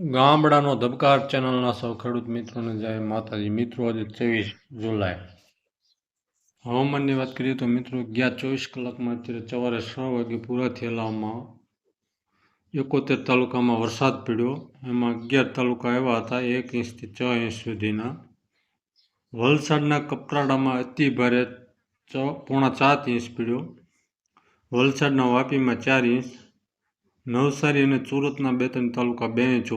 ગામડાનો ધબકાર ચેનલના સૌ ખેડૂત મિત્રોને જય માતાજી. મિત્રો, આજે ત્રેવીસ જુલાઈ. હવામાનની વાત કરીએ તો મિત્રો, ગયા ચોવીસ કલાકમાં અત્યારે સવારે છ વાગે પૂરા થયેલામાં એકોતેર તાલુકામાં વરસાદ પડ્યો. એમાં અગિયાર તાલુકા એવા હતા, એક ઇંચથી છ ઇંચ સુધીના. વલસાડના કપરાડામાં અતિ ભારે ચ પોણા સાત ઇંચ પડ્યો. વલસાડના વાપીમાં ચાર ઇંચ નવસારી અને સુરતના બે ત્રણ તાલુકા બે ઇંચ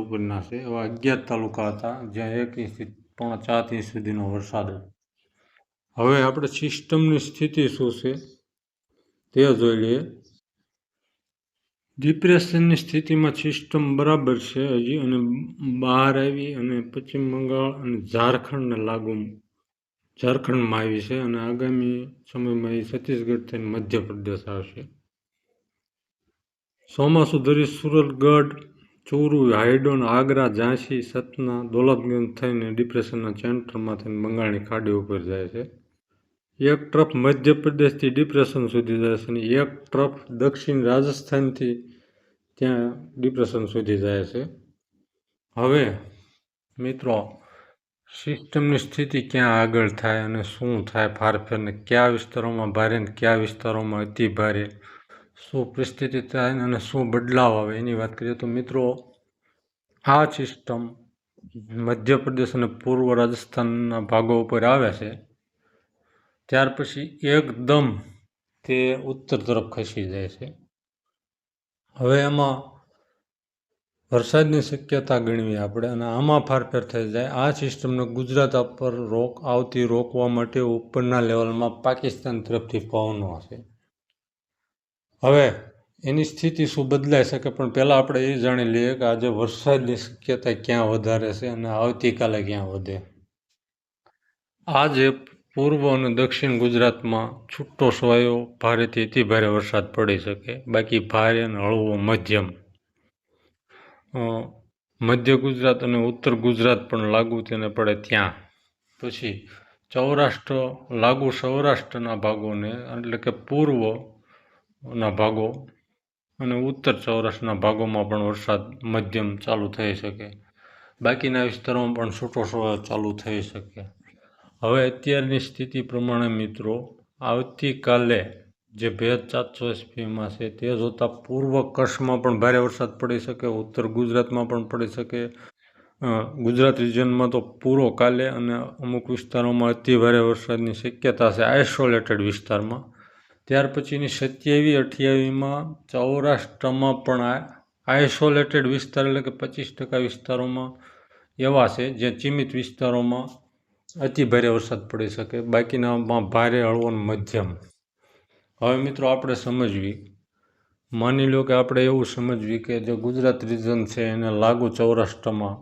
છે. એવા અગિયાર તાલુકા હતા, જ્યાં એક ઇંચથી પોણા ચાર ઇંચ સુધીનો વરસાદ હવે આપણે સિસ્ટમની સ્થિતિ શું છે તે જોઈ લઈએ. ડિપ્રેશનની સ્થિતિમાં સિસ્ટમ બરાબર છે હજી અને બહાર આવી અને પશ્ચિમ બંગાળ અને ઝારખંડને લાગુ ઝારખંડમાં આવી છે અને આગામી સમયમાં એ છત્તીસગઢ થઈને મધ્યપ્રદેશ આવશે. ચોમાસું ધરી સુરતગઢ, ચોરુ હાઈડોન આગ્રા, ઝાંસી, સતના, દોલતગંજ થઈને ડિપ્રેશનના સેન્ટરમાં થઈને બંગાળની ખાડી ઉપર જાય છે. એક ટ્રફ મધ્યપ્રદેશથી ડિપ્રેશન સુધી જાય છે અને એક ટ્રફ દક્ષિણ રાજસ્થાનથી ત્યાં ડિપ્રેશન સુધી જાય છે. હવે મિત્રો, સિસ્ટમની સ્થિતિ ક્યાં આગળ થાય અને શું થાય, ફારફેરને કયા વિસ્તારોમાં ભારે ને કયા વિસ્તારોમાં અતિ ભારે શું પરિસ્થિતિ થાય અને શું બદલાવ આવે એની વાત કરીએ તો મિત્રો, આ સિસ્ટમ મધ્યપ્રદેશ અને પૂર્વ રાજસ્થાનના ભાગો ઉપર આવે છે. ત્યાર પછી એકદમ તે ઉત્તર તરફ ખસી જાય છે. હવે એમાં વરસાદની શક્યતા ગણવી આપણે અને આમાં ફારફેર થઈ જાય. આ સિસ્ટમને ગુજરાત પર રોક આવતી રોકવા માટે ઉપરના લેવલમાં પાકિસ્તાન તરફથી પવનો હશે. હવે એની સ્થિતિ શું બદલાઈ શકે? પણ પહેલાં આપણે એ જાણી લઈએ કે આજે વરસાદની શક્યતા ક્યાં વધારે છે અને આવતીકાલે ક્યાં વધે? આજે પૂર્વ અને દક્ષિણ ગુજરાતમાં છૂટો છવાયો ભારેથી અતિ ભારે વરસાદ પડી શકે. બાકી ભારે અને હળવો મધ્યમ. મધ્ય ગુજરાત અને ઉત્તર ગુજરાત પણ લાગુ તેને પડે ત્યાં. પછી સૌરાષ્ટ્ર, લાગુ સૌરાષ્ટ્રના ભાગોને, એટલે કે પૂર્વના ભાગો. અને ઉત્તર સૌરાષ્ટ્રના ભાગોમાં પણ વરસાદ મધ્યમ ચાલુ થઈ શકે. બાકીના વિસ્તારોમાં પણ છૂટો ચાલુ થઈ શકે. હવે અત્યારની સ્થિતિ પ્રમાણે મિત્રો, આવતીકાલે જે ભેજ સાતસો એસપીમાં છે તે જોતાં પૂર્વ કચ્છમાં પણ ભારે વરસાદ પડી શકે, ઉત્તર ગુજરાતમાં પણ પડી શકે. ગુજરાત રિજનમાં તો પૂરો કાલે અને અમુક વિસ્તારોમાં અતિ ભારે વરસાદની શક્યતા છે, આઇસોલેટેડ વિસ્તારમાં. ત્યાર પછીની સત્યાવીસ અઠ્યાવીસમાં સૌરાષ્ટ્રમાં પણ આઇસોલેટેડ વિસ્તાર એટલે કે પચીસ ટકા વિસ્તારોમાં એવા છે જે ચીમિત વિસ્તારોમાં અતિ ભારે વરસાદ પડી શકે. બાકીનામાં ભારે હળવો મધ્યમ. હવે મિત્રો આપણે સમજવી. માની લો કે આપણે એવું સમજવી કે જે ગુજરાત રિજન છે એને લાગુ સૌરાષ્ટ્રમાં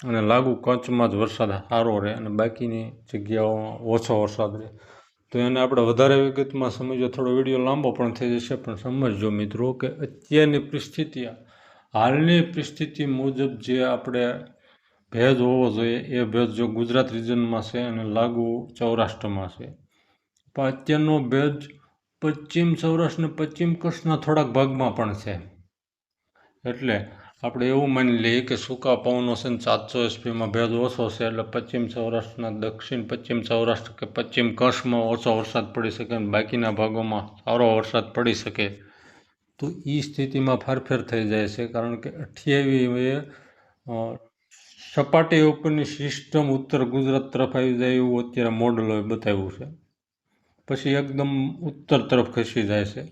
અને લાગુ કચ્છમાં જ વરસાદ સારો રહે અને બાકીની જગ્યાઓમાં ઓછો વરસાદ રહે. તો એને આપણે વધારે વિગતમાં સમજો થોડો વીડિયો લાંબો પણ થઈ જશે, પણ સમજજો મિત્રો કે અત્યારની પરિસ્થિતિ હાલની પરિસ્થિતિ મુજબ જે આપણે ભેજ હોવો જોઈએ, એ ભેજ જો ગુજરાત રિજનમાં છે અને લાગુ સૌરાષ્ટ્રમાં છે. પણ અત્યારનો ભેજ પશ્ચિમ સૌરાષ્ટ્ર પશ્ચિમ કચ્છના થોડાક ભાગમાં પણ છે. એટલે આપણે એવું માની લઈએ કે સૂકા પવનો છે ને સાતસો એસપીમાં ભેજ ઓછો છે એટલે પશ્ચિમ સૌરાષ્ટ્રના, દક્ષિણ પશ્ચિમ સૌરાષ્ટ્ર કે પશ્ચિમ કચ્છમાં ઓછો વરસાદ પડી શકે અને બાકીના ભાગોમાં સારો વરસાદ પડી શકે. તો એ સ્થિતિમાં ફરફેર થઈ જાય છે કારણ કે અઠ્યાવીએ સપાટી ઉપરની સિસ્ટમ ઉત્તર ગુજરાત તરફ આવી જાય એવું અત્યારે મોડલોએ બતાવ્યું છે. પછી એકદમ ઉત્તર તરફ ખસી જાય છે.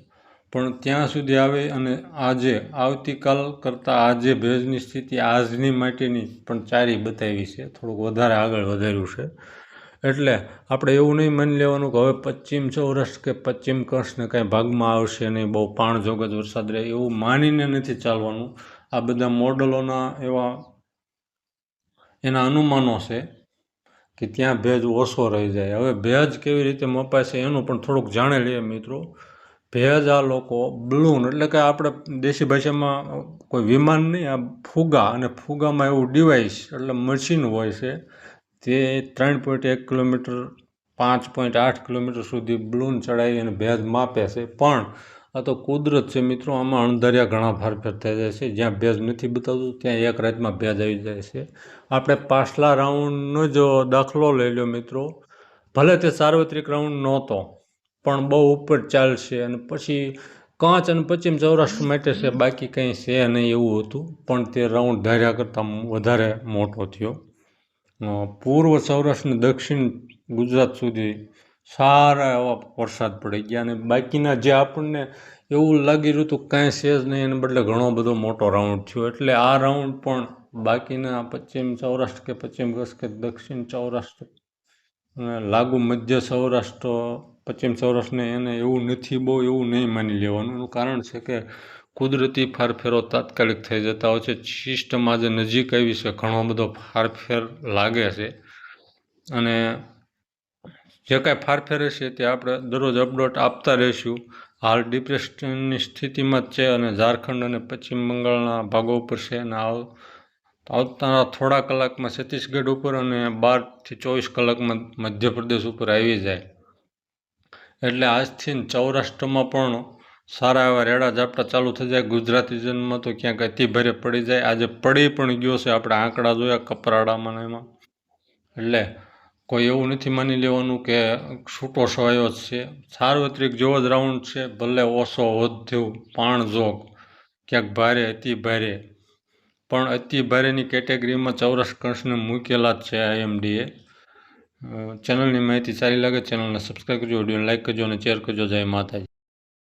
પણ ત્યાં સુધી આવે અને આજે, આવતીકાલ કરતાં આજે ભેજની સ્થિતિ આજની માટેની પણ ચારી બતાવી છે. થોડુંક વધારે આગળ વધાર્યું છે. એટલે આપણે એવું નહીં માની લેવાનું કે હવે પશ્ચિમ સૌરાષ્ટ્ર કે પશ્ચિમ કચ્છને કાંઈ ભાગમાં આવશે નહીં, બહુ પાણ જોગત વરસાદ રહે એવું માનીને નથી ચાલવાનું. આ બધા મોડલોના એવા એના અનુમાનો છે કે ત્યાં ભેજ ઓછો રહી જાય. હવે ભેજ કેવી રીતે મપાય છે એનું પણ થોડુંક જાણી લઈએ મિત્રો. ભેજ લોકો બ્લૂન એટલે કે આપણે દેશી ભાષામાં કોઈ વિમાન નહીં, આ ફુગા, અને ફુગામાં એવું ડિવાઇસ એટલે મશીન હોય છે તે ત્રણ પોઈન્ટ એક કિલોમીટર પાંચ પોઈન્ટ આઠ કિલોમીટર સુધી બ્લૂન ચડાવી અને ભેજ માપે છે. પણ આ તો કુદરત છે મિત્રો, આમાં અણધાર્યા ઘણા ફારફેર થઈ જાય છે. જ્યાં ભેજ નથી બતાવતું, ત્યાં એક રાતમાં ભેજ આવી જાય છે. આપણે પાછલા રાઉન્ડનો જ દાખલો લઈ લો મિત્રો. ભલે તે સાર્વત્રિક રાઉન્ડ નહોતો પણ બહુ ઉપર ચાલશે અને પછી કાંચ અને પશ્ચિમ સૌરાષ્ટ્ર માટે છે, બાકી કંઈ છે નહીં એવું હતું. પણ તે રાઉન્ડ ધાર્યા કરતાં વધારે મોટો થયો. પૂર્વ સૌરાષ્ટ્રને દક્ષિણ ગુજરાત સુધી સારા એવા વરસાદ પડી ગયા અને બાકીના જે આપણને એવું લાગી રહ્યું હતું કાંઈ છે જ નહીં, એને બદલે ઘણો બધો મોટો રાઉન્ડ થયો. એટલે આ રાઉન્ડ પણ બાકીના પશ્ચિમ સૌરાષ્ટ્ર કે પશ્ચિમ કચ્છ કે દક્ષિણ સૌરાષ્ટ્ર લાગુ મધ્ય સૌરાષ્ટ્ર પશ્ચિમ સૌરાષ્ટ્રને એને એવું નથી, બહુ એવું નહીં માની લેવાનું. એનું કારણ છે કે કુદરતી ફારફેરો તાત્કાલિક થઈ જતા હોય છે. સિસ્ટમ જે નજીક આવી છે. ઘણો બધો ફારફેર લાગે છે. અને જે કાંઈ ફારફેર હશે તે આપણે દરરોજ અપડેટ આપતા રહીશું. હાલ ડિપ્રેશનની સ્થિતિમાં જ છે અને ઝારખંડ અને પશ્ચિમ બંગાળના ભાગો ઉપર છે. અને આવ આવતા થોડા કલાકમાં છત્તીસગઢ ઉપર અને બારથી ચોવીસ કલાકમાં મધ્યપ્રદેશ ઉપર આવી જાય. એટલે આજથી સૌરાષ્ટ્રમાં પણ સારા એવા રેડા ઝાપટા ચાલુ થઈ જાય. ગુજરાતી જન્મમાં તો ક્યાંક અતિ ભરે પડી જાય. આજે પડી પણ ગયો છે. આપણે આંકડા જોયા કપરાડામાં એમાં. એટલે કોઈ એવું નથી માની લેવાનું કે છૂટો સવાયો જ છે. સાર્વત્રિક જેવો જ રાઉન્ડ છે. ભલે ઓછો વધ્યું, પાણ જોગ ક્યાંક ભારે, અતિ ભારે. પણ અતિ ભારેની કેટેગરીમાં ચૌરસ કંસને મૂકેલા જ છે આઈએમડીએ ચેનલની માહિતી સારી લાગે ચેનલને સબસ્ક્રાઈબ કરજો વિડીયોને લાઇક કરજો અને શેર કરજો. જય માતાજી.